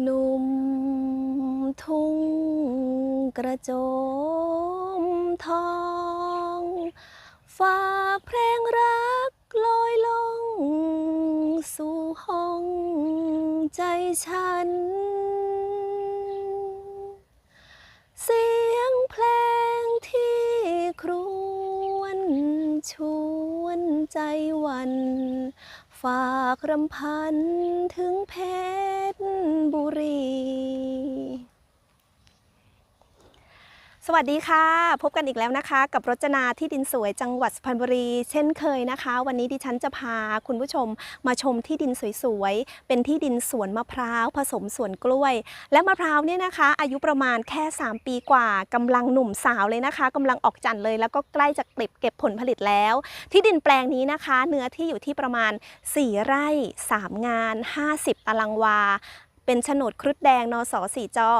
หนุ่มทุ่งกระโจมทองฝากเพลงรักลอยลง สู่ห้องใจฉัน เสียงเพลงที่ครวนชวนใจวัน ฝากรำพันถึงเพชรบุรี สวัสดีค่ะ พบกันอีกแล้วนะคะ กับรจนาที่ดินสวยจังหวัดสุพรรณบุรี เช่นเคยนะคะ วันนี้ดิฉันจะพาคุณผู้ชมมาชมที่ดินสวยๆ เป็นที่ดินสวนมะพร้าวผสมสวนกล้วย และมะพร้าวเนี่ยนะคะ อายุประมาณแค่ 3 ปีกว่ากำลังหนุ่มสาวเลยนะคะกำลังออกจันทร์เลย แล้วก็ใกล้จะเก็บเก็บผลผลิตแล้ว ที่ดินแปลงนี้นะคะ เนื้อที่อยู่ที่ประมาณ 4 ไร่ 3 งาน 50 ตารางวา เป็นโฉนดครุฑแดงนสสีจอ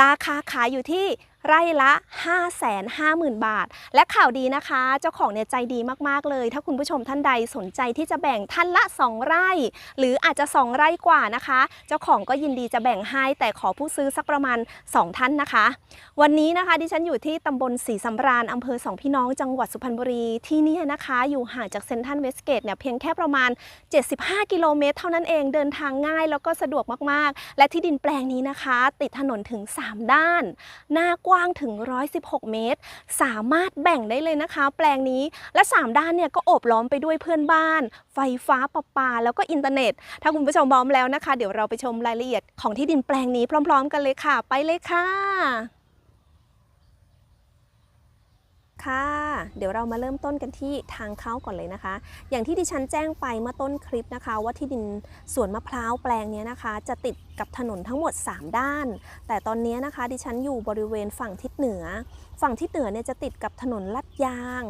ราคาขายอยู่ที่ ไร่ละ 550,000 บาท และข่าวดีนะคะ เจ้าของเนี่ยใจดีมากๆเลย ถ้าคุณผู้ชมท่านใดสนใจที่จะแบ่งท่านละ 2 ไร่ หรืออาจจะ 2 ไร่กว่านะคะ เจ้าของก็ยินดีจะแบ่งให้ แต่ขอผู้ซื้อสักประมาณ 2 ท่านนะคะ วันนี้นะคะดิฉันอยู่ที่ตำบลศรีสำราญอำเภอสองพี่น้องจังหวัดสุพรรณบุรีที่นี่นะคะ อยู่ห่างจากเซ็นทรัลเวสเกตเนี่ยเพียงแค่ประมาณ 75 กิโลเมตร เท่านั้นเองเดินทางง่ายแล้วก็สะดวกมากๆ และที่ดินแปลงนี้นะคะ ติดถนนถึง 3 ด้านหน้ากว้างว้างถึง 116 เมตร สามารถแบ่งได้เลยนะคะ แปลงนี้และ 3 ด้านเนี่ยก็โอบล้อมไปด้วยเพื่อนบ้าน ไฟฟ้าประปา แล้วก็อินเทอร์เน็ต ถ้าคุณผู้ชมพร้อมแล้วนะคะ เดี๋ยวเราไปชมรายละเอียดของที่ดินแปลงนี้พร้อม ๆ กันเลยค่ะ ไปเลยค่ะค่ะ เดี๋ยวเรามาเริ่มต้นกันที่ทางเข้าก่อนเลยนะคะ อย่างที่ดิฉันแจ้งไปเมื่อต้นคลิปนะคะ ว่าที่ดินสวนมะพร้าวแปลงนี้นะคะ จะติดกับถนนทั้งหมด 3 ด้าน แต่ตอนนี้นะคะดิฉันอยู่บริเวณฝั่งทิศเหนือ ฝั่งทิศเหนือเนี่ยจะติดกับถนนลัดยาง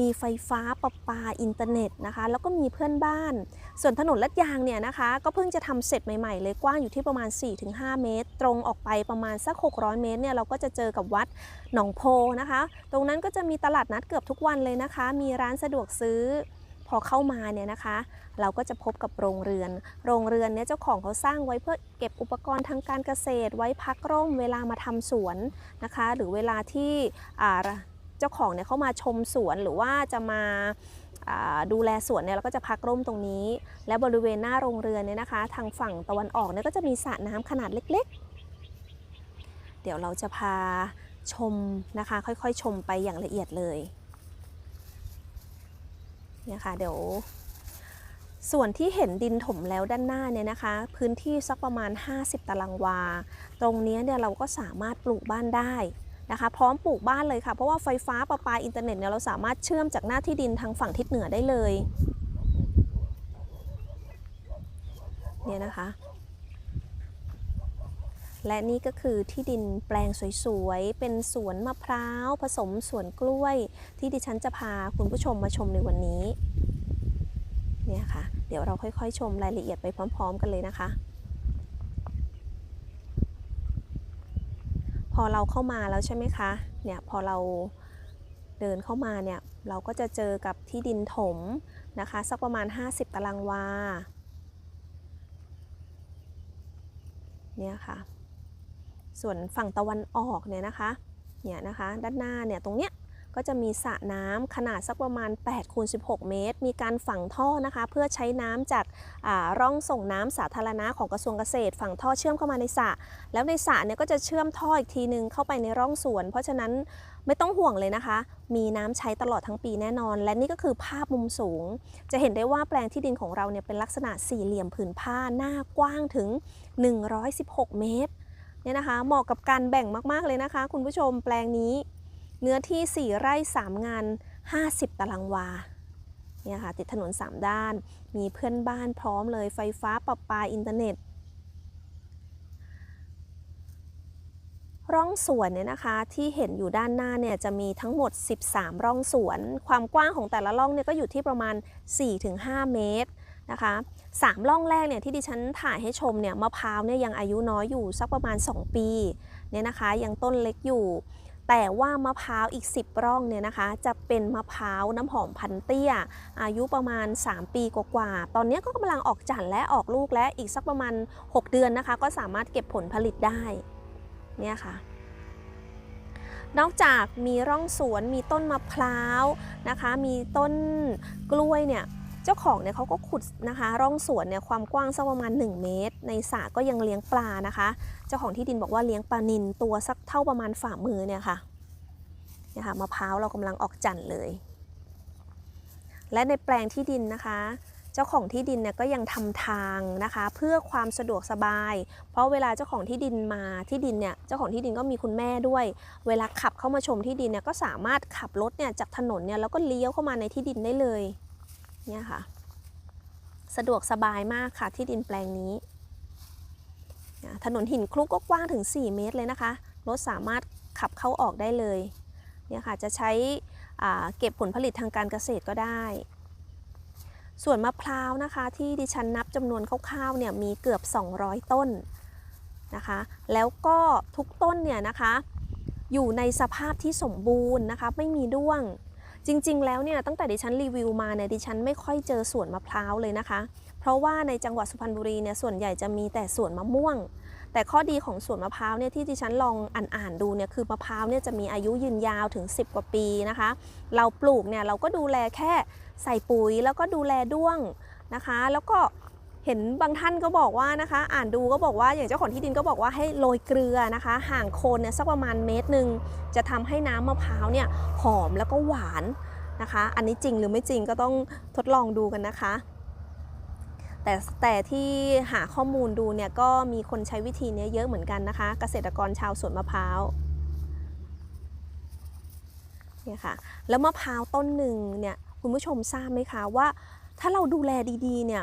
มีไฟฟ้าประปาอินเทอร์เน็ตนะคะ แล้วก็มีเพื่อนบ้าน ส่วนถนนลัดยางเนี่ยนะคะ ก็เพิ่งจะทำเสร็จใหม่ๆ เลยกว้างอยู่ที่ประมาณ 4-5 เมตร ตรงออกไปประมาณสัก 600 เมตรเนี่ยเราก็จะเจอกับวัดหนองโพนะคะ ตรงนั้นก็จะมีตลาดนัดเกือบทุกวันเลยนะคะ มีร้านสะดวกซื้อ พอเข้ามาเนี่ยนะคะ เราก็จะพบกับโรงเรือน โรงเรือนเนี่ยเจ้าของเขาสร้างไว้เพื่อเก็บอุปกรณ์ทางการเกษตร ไว้พักร่มเวลามาทำสวนนะคะ หรือเวลาที่เจ้าของเนี่ยเขามาชมสวนหรือว่าจะมาดูแลสวนเนี่ยเราก็จะพักร่มตรงนี้ และบริเวณหน้าโรงเรือนเนี่ยนะคะ ทางฝั่งตะวันออกเนี่ยก็จะมีสระน้ำขนาดเล็ก ๆ เดี๋ยวเราจะพาชมนะคะ ค่อยๆ ชมไปอย่างละเอียดเลย เนี่ยค่ะเดี๋ยว ส่วนที่เห็นดินถมแล้วด้านหน้าเนี่ยนะคะ พื้นที่สักประมาณ 50 ตารางวา ตรงนี้เนี่ยเราก็สามารถปลูกบ้านได้นะคะ พร้อมปลูกบ้านเลยค่ะ เพราะว่าไฟฟ้าประปาอินเทอร์เน็ตเนี่ยเราสามารถเชื่อมจากหน้าที่ดินทางฝั่งทิศเหนือได้เลยเนี่ยนะคะ และนี่ก็คือที่ดินแปลงสวยๆ เป็นสวนมะพร้าว ผสมสวนกล้วย ที่ดิฉันจะพาคุณผู้ชมมาชมในวันนี้ เนี่ยค่ะ เดี๋ยวเราค่อยๆ ชมรายละเอียดไปพร้อมๆ กันเลยนะคะ พอเราเข้ามาแล้วใช่ไหมคะ เนี่ยพอเราเดินเข้ามาเนี่ยเราก็จะเจอกับที่ดินถมนะคะ สักประมาณ 50 ตารางวาเนี่ยค่ะ ส่วนฝั่งตะวันออกเนี่ยนะคะเนี่ยนะคะด้านหน้าเนี่ยตรงเนี้ยก็จะมีสระน้ำขนาดสักประมาณ8คูณ16 เมตร มีการฝังท่อนะคะ เพื่อใช้น้ำจากอ่าร่องส่งน้ำสาธารณะของกระทรวงเกษตร ฝังท่อเชื่อมเข้ามาในสระแล้วในสระเนี่ยก็จะเชื่อมท่ออีกทีนึงเข้าไปในร่องสวน เพราะฉะนั้นไม่ต้องห่วงเลยนะคะ มีน้ำใช้ตลอดทั้งปีแน่นอน และนี่ก็คือภาพมุมสูง จะเห็นได้ว่าแปลงที่ดินของเราเนี่ยเป็นลักษณะสี่เหลี่ยมผืนผ้าหน้ากว้างถึง 116 เมตร เนี่ยนะคะ เหมาะกับการแบ่งมากๆเลยนะคะ คุณผู้ชมแปลงนี้ เนื้อที่ 4 ไร่ 3 งาน 50 ตารางวาเนี่ยค่ะติดถนน 3 ด้าน มีเพื่อนบ้านพร้อมเลยไฟฟ้าประปาอินเทอร์เน็ต ร่องสวนเนี่ยนะคะที่เห็นอยู่ด้านหน้าเนี่ยจะมีทั้งหมด 13 ร่องสวน ความกว้างของแต่ละร่องเนี่ยก็อยู่ที่ประมาณ 4-5 เมตร นะคะสามร่องแรกเนี่ยที่ดิฉันถ่ายให้ชมเนี่ยมะพร้าวเนี่ยยังอายุน้อยอยู่สักประมาณ 2 ปีเนี่ยนะคะยังต้นเล็กอยู่ แต่ว่ามะพร้าวอีก 10 ร่องเนี่ยนะคะ จะเป็นมะพร้าวน้ำหอมพันเตี้ย อายุประมาณ 3 ปีกว่าๆตอนนี้ก็กำลังออกจันทร์และออกลูกและอีกสักประมาณ 6 เดือนนะคะ ก็สามารถเก็บผลผลิตได้เนี่ยค่ะนอกจากมีร่องสวนมีต้นมะพร้าวนะคะ มีต้นกล้วยเนี่ย เจ้าของเนี่ยเขาก็ขุดนะคะ ร่องสวนเนี่ยความกว้างสักประมาณ 1 เมตร ในสระก็ยังเลี้ยงปลานะคะ เจ้าของที่ดินบอกว่าเลี้ยงปลานินตัวสักเท่าประมาณฝ่ามือเนี่ยค่ะเนี่ยค่ะมะพร้าวเรากำลังออกจันทร์เลย และในแปลงที่ดินนะคะเจ้าของที่ดินเนี่ยก็ยังทำทางนะคะ เพื่อความสะดวกสบาย เพราะเวลาเจ้าของที่ดินมาที่ดินเนี่ยเจ้าของที่ดินก็มีคุณแม่ด้วย เวลาขับเข้ามาชมที่ดินเนี่ยก็สามารถขับรถเนี่ยจากถนนเนี่ยแล้วก็เลี้ยวเข้ามาในที่ดินได้เลย เนี่ยค่ะ สะดวกสบายมากค่ะที่ดินแปลงนี้ ถนนหินคลุกก็กว้างถึง 4 เมตรเลยนะคะ รถสามารถขับเข้าออกได้เลย เนี่ยค่ะจะใช้เก็บผลผลิตทางการเกษตรก็ได้ ส่วนมะพร้าวนะคะที่ดิฉันนับจำนวนคร่าวๆเนี่ยมีเกือบ 200 ต้นนะคะ แล้วก็ทุกต้นเนี่ยนะคะอยู่ในสภาพที่สมบูรณ์นะคะ ไม่มีด้วง จริงๆ แล้วเนี่ยตั้งแต่ดิฉันรีวิวมาเนี่ยดิฉันไม่ค่อยเจอสวนมะพร้าวเลยนะคะ เพราะว่าในจังหวัดสุพรรณบุรีเนี่ยส่วนใหญ่จะมีแต่สวนมะม่วง แต่ข้อดีของสวนมะพร้าวเนี่ยที่ดิฉันลองอ่านๆดูเนี่ยคือมะพร้าวเนี่ยจะมีอายุยืนยาวถึง 10 กว่าปีนะคะ เราปลูกเนี่ยเราก็ดูแลแค่ใส่ปุ๋ยแล้วก็ดูแลด้วงนะคะ แล้วก็ เห็นบางท่านก็บอกว่านะคะ อ่านดูก็บอกว่าอย่างเจ้าของที่ดินก็บอกว่าให้โรยเกลือนะคะ ห่างโคนเนี่ยสักประมาณเมตรหนึ่งจะทำให้น้ำมะพร้าวเนี่ยหอมแล้วก็หวานนะคะ อันนี้จริงหรือไม่จริงก็ต้องทดลองดูกันนะคะ แต่แต่ที่หาข้อมูลดูเนี่ยก็มีคนใช้วิธีนี้เยอะเหมือนกันนะคะ เกษตรกรชาวสวนมะพร้าวเนี่ยค่ะแล้วมะพร้าวต้นหนึ่งเนี่ยคุณผู้ชมทราบไหมคะว่า ถ้าเราดูแลดีๆเนี่ย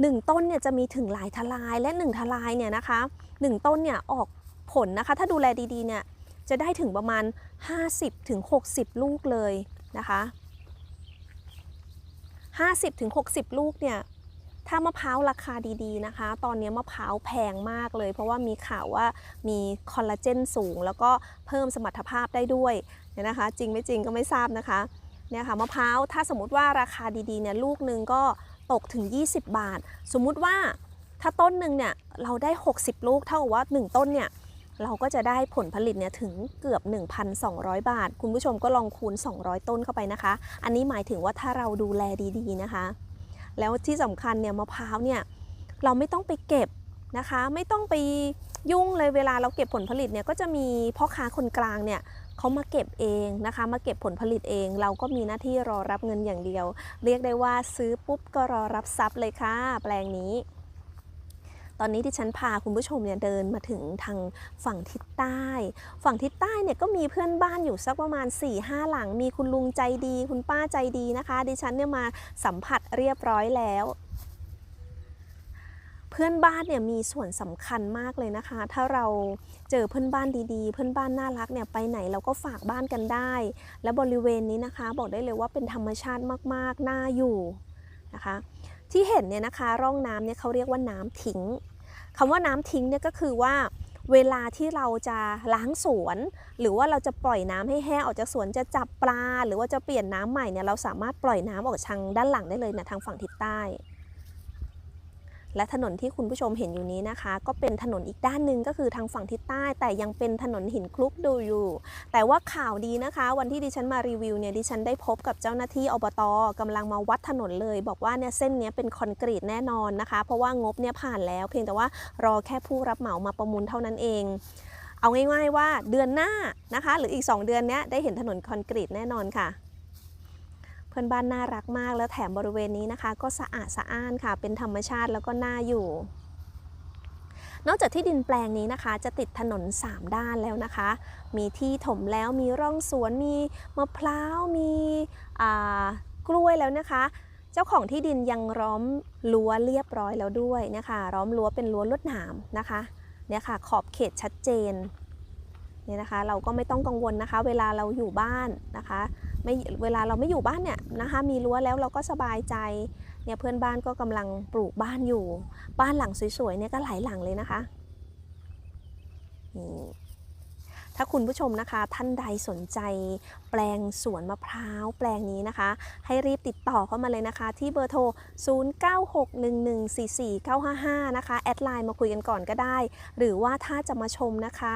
หนึ่งต้นเนี่ยจะมีถึงหลายทลายและหนึ่งทลายเนี่ยนะคะหนึ่งต้นเนี่ยออกผลนะคะ ถ้าดูแลดีๆเนี่ยจะได้ถึงประมาณ 50-60ถึงลูกเลยนะคะ50-60ถึงลูกเนี่ยถ้ามะพร้าวราคาดีๆนะคะ ตอนนี้มะพร้าวแพงมากเลย เพราะว่ามีข่าวว่ามีคอลลาเจนสูง แล้วก็เพิ่มสมรรถภาพได้ด้วยเนี่ยนะคะ จริงไม่จริงก็ไม่ทราบนะคะเนี่ยค่ะมะพร้าวถ้าสมมติว่าราคาดีๆเนี่ยลูกหนึ่งก็ ตกถึง 20 บาท สมมุติว่าถ้าต้นหนึ่งเนี่ยเราได้ 60 ลูกเท่ากับว่า 1 ต้นเนี่ยเราก็จะได้ผลผลิตเนี่ยถึงเกือบ 1,200 บาท คุณผู้ชมก็ลองคูณ 200 ต้นเข้าไปนะคะ อันนี้หมายถึงว่าถ้าเราดูแลดีๆนะคะ แล้วที่สำคัญเนี่ยมะพร้าวเนี่ยเราไม่ต้องไปเก็บนะคะ ไม่ต้องไปยุ่งเลยเวลาเราเก็บผลผลิตเนี่ยก็จะมีพ่อค้าคนกลางเนี่ย เขามาเก็บเองนะคะ มาเก็บผลผลิตเอง เราก็มีหน้าที่รอรับเงินอย่างเดียว เรียกได้ว่าซื้อปุ๊บก็รอรับทรัพย์เลยค่ะ แปลงนี้ตอนนี้ที่ฉันพาคุณผู้ชมเนี่ยเดินมาถึงทางฝั่งทิศใต้ ฝั่งทิศใต้เนี่ยก็มีเพื่อนบ้านอยู่สักประมาณ4-5หหลัง มีคุณลุงใจดี คุณป้าใจดีนะคะ ดิฉันเนี่ยมาสัมผัสเรียบร้อยแล้ว เพื่อนบ้านเนี่ยมีส่วนสำคัญมากเลยนะคะ ถ้าเราเจอเพื่อนบ้านดีๆ เพื่อนบ้านน่ารักเนี่ยไปไหนเราก็ฝากบ้านกันได้ และบริเวณนี้นะคะ บอกได้เลยว่าเป็นธรรมชาติมากๆ น่าอยู่นะคะ ที่เห็นเนี่ยนะคะร่องน้ำเนี่ยเขาเรียกว่าน้ำทิ้งคำว่าน้ำทิ้งเนี่ยก็คือว่าเวลาที่เราจะล้างสวน หรือว่าเราจะปล่อยน้ำให้แห้งออกจากสวนจะจับปลา หรือว่าจะเปลี่ยนน้ำใหม่เนี่ยเราสามารถปล่อยน้ำออกทางด้านหลังได้เลยนะทางฝั่งทิศใต้ และถนนที่คุณผู้ชมเห็นอยู่นี้นะคะ ก็เป็นถนนอีกด้านหนึ่งก็คือทางฝั่งทิศใต้ แต่ยังเป็นถนนหินคลุกดูอยู่ แต่ว่าข่าวดีนะคะ วันที่ดิฉันมารีวิวเนี่ยดิฉันได้พบกับเจ้าหน้าที่อบตกำลังมาวัดถนนเลย บอกว่าเนี่ยเส้นนี้เป็นคอนกรีตแน่นอนนะคะ เพราะว่างบเนี่ยผ่านแล้วเพียงแต่ว่ารอแค่ผู้รับเหมามาประมูลเท่านั้นเองเอาง่ายๆว่าเดือนหน้านะคะ หรืออีก 2 เดือนเนี้ยได้เห็นถนนคอนกรีตแน่นอนค่ะ เพื่อนบ้านน่ารักมาก แล้วแถมบริเวณนี้นะคะ ก็สะอาดสะอ้านค่ะ เป็นธรรมชาติแล้วก็น่าอยู่ นอกจากที่ดินแปลงนี้นะคะ จะติดถนน 3 ด้านแล้วนะคะ มีที่ถมแล้วมีร่องสวนมีมะพร้าวมีกล้วยแล้วนะคะ เจ้าของที่ดินยังล้อมรั้วเรียบร้อยแล้วด้วยนี่ยค่ะล้อมรั้วเป็นรั้วลวดหนามนะคะเนี่ยค่ะขอบเขตชัดเจน เนี่ยนะคะเราก็ไม่ต้องกังวลนะคะ เวลาเราอยู่บ้านนะคะไม่เวลาเราไม่อยู่บ้านเนี่ยนะคะมีรั้วแล้วเราก็สบายใจเนี่ยเพื่อนบ้านก็กำลังปลูกบ้านอยู่ บ้านหลังสวยๆเนี่ยก็หลายหลังเลยนะคะนี่ถ้าคุณผู้ชมนะคะท่านใดสนใจ แปลงสวนมะพร้าวแปลงนี้นะคะ ให้รีบติดต่อเข้ามาเลยนะคะ ที่เบอร์โทร 0961144955 นะคะ แอดไลน์มาคุยกันก่อนก็ได้ หรือว่าถ้าจะมาชมนะคะ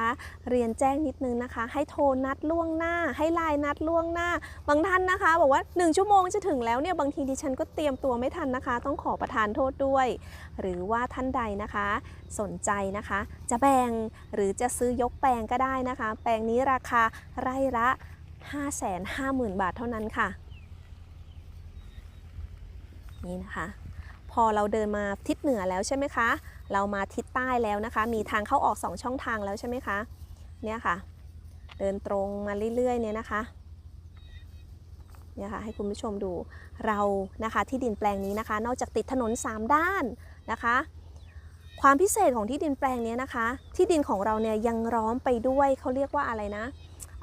เรียนแจ้งนิดนึงนะคะ ให้โทรนัดล่วงหน้า ให้ไลน์นัดล่วงหน้า บางท่านนะคะ บอกว่า 1 ชั่วโมงจะถึงแล้วเนี่ยบางทีดิฉันก็เตรียมตัวไม่ทันนะคะ ต้องขอประทานโทษด้วย หรือว่าท่านใดนะคะ สนใจนะคะ จะแบ่งหรือจะซื้อยกแปลงก็ได้นะคะ แปลงนี้ราคาไร่ละ 550,000 บาทเท่านั้นค่ะ นี่นะคะ พอเราเดินมาทิศเหนือแล้วใช่ไหมคะ เรามาทิศใต้แล้วนะคะ มีทางเข้าออก 2 ช่องทางแล้วใช่ไหมคะ เนี่ยค่ะ เดินตรงมาเรื่อยๆเนี่ยนะคะเนี่ยค่ะให้คุณผู้ชมดูเรานะคะที่ดินแปลงนี้นะคะ นอกจากติดถนน 3 ด้านนะคะ ความพิเศษของที่ดินแปลงนี้นะคะ ที่ดินของเราเนี่ยยังร้อมไปด้วยเขาเรียกว่าอะไรนะ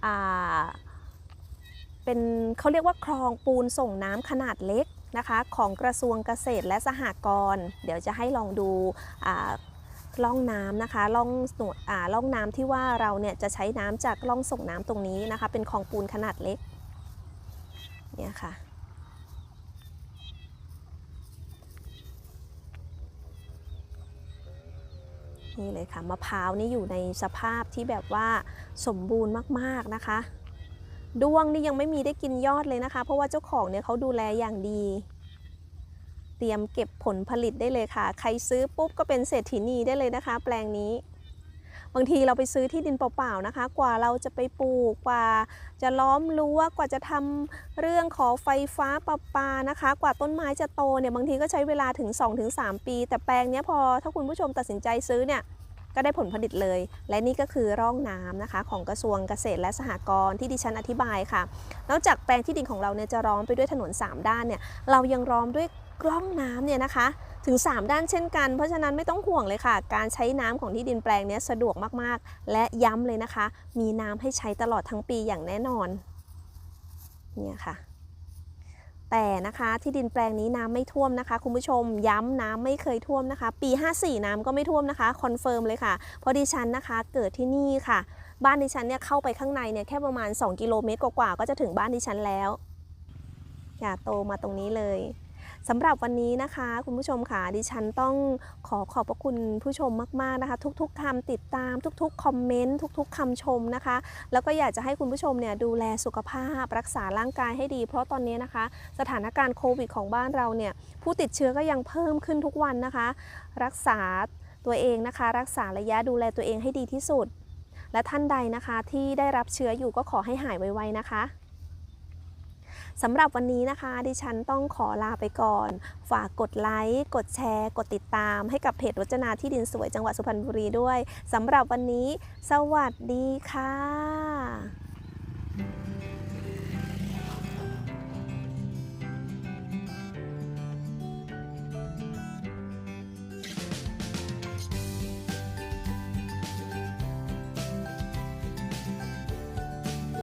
อ่า เป็นเขาเรียกว่าคลองปูนส่งน้ำขนาดเล็กนะคะ ของกระทรวงเกษตรและสหกรณ์ เดี๋ยวจะให้ลองดูล่องน้ำนะคะล่องสวนอ่าล่องน้ำที่ว่าเราเนี่ยจะใช้น้ำจากล่องส่งน้ำตรงนี้นะคะ เป็นคลองปูนขนาดเล็กเนี่ยค่ะนี่เลยค่ะมะพร้าวนี่อยู่ในสภาพที่แบบว่าสมบูรณ์มากๆนะคะ ด้วงนี่ยังไม่มีได้กินยอดเลยนะคะ เพราะว่าเจ้าของเนี่ยเขาดูแลอย่างดี เตรียมเก็บผลผลิตได้เลยค่ะ ใครซื้อปุ๊บก็เป็นเศรษฐีนีได้เลยนะคะ แปลงนี้ บางทีเราไปซื้อที่ดินเปล่าๆนะคะ กว่าเราจะไปปลูกกว่า จะล้อมรั้วกว่าจะทำเรื่องขอไฟฟ้าประปานะคะ กว่าต้นไม้จะโตเนี่ยบางทีก็ใช้เวลาถึง 2-3 ปี แต่แปลงนี้พอถ้าคุณผู้ชมตัดสินใจซื้อเนี่ย ก็ได้ผลผลิตเลย และนี่ก็คือร่องน้ำนะคะ ของกระทรวงเกษตรและสหกรณ์ที่ดิฉันอธิบายค่ะ นอกจากแปลงที่ดินของเราเนี่ยจะล้อมไปด้วยถนน 3 ด้านเนี่ยเรายังล้อมด้วยกล้องน้ำเนี่ยนะคะถึง 3 ด้านเช่นกัน เพราะฉะนั้นไม่ต้องห่วงเลยค่ะ การใช้น้ำของที่ดินแปลงนี้สะดวกมากๆ และย้ำเลยนะคะ มีน้ำให้ใช้ตลอดทั้งปีอย่างแน่นอน เนี่ยค่ะ แต่นะคะที่ดินแปลงนี้น้ำไม่ท่วมนะคะ คุณผู้ชมย้ำน้ำไม่เคยท่วมนะคะ ปี 54 น้ำก็ไม่ท่วมนะคะคอนเฟิร์มเลยค่ะเพราะดิฉันนะคะเกิดที่นี่ค่ะ บ้านดิฉันเนี่ยเข้าไปข้างในเนี่ยแค่ประมาณ 2 กิโลเมตรกว่าๆก็จะถึงบ้านดิฉันแล้วอย่าโตมาตรงนี้เลย สำหรับวันนี้นะคะ คุณผู้ชมค่ะดิฉันต้องขอขอบพระคุณผู้ชมมากๆนะคะ ทุกๆคำติดตาม ทุกๆคอมเมนต์ทุก ๆคำชมนะคะ แล้วก็อยากจะให้คุณผู้ชมเนี่ยดูแลสุขภาพรักษาร่างกายให้ดี เพราะตอนนี้นะคะ สถานการณ์โควิดของบ้านเราเนี่ยผู้ติดเชื้อก็ยังเพิ่มขึ้นทุกวันนะคะ รักษาตัวเองนะคะ รักษาระยะดูแลตัวเองให้ดีที่สุด และท่านใดนะคะที่ได้รับเชื้ออยู่ก็ขอให้หายไวๆนะคะ สำหรับวันนี้นะคะ ดิฉันต้องขอลาไปก่อน ฝากกดไลค์ กดแชร์ กดติดตาม ให้กับเพจรจนาที่ดินสวยจังหวัดสุพรรณบุรีด้วยสำหรับวันนี้ สวัสดีค่ะ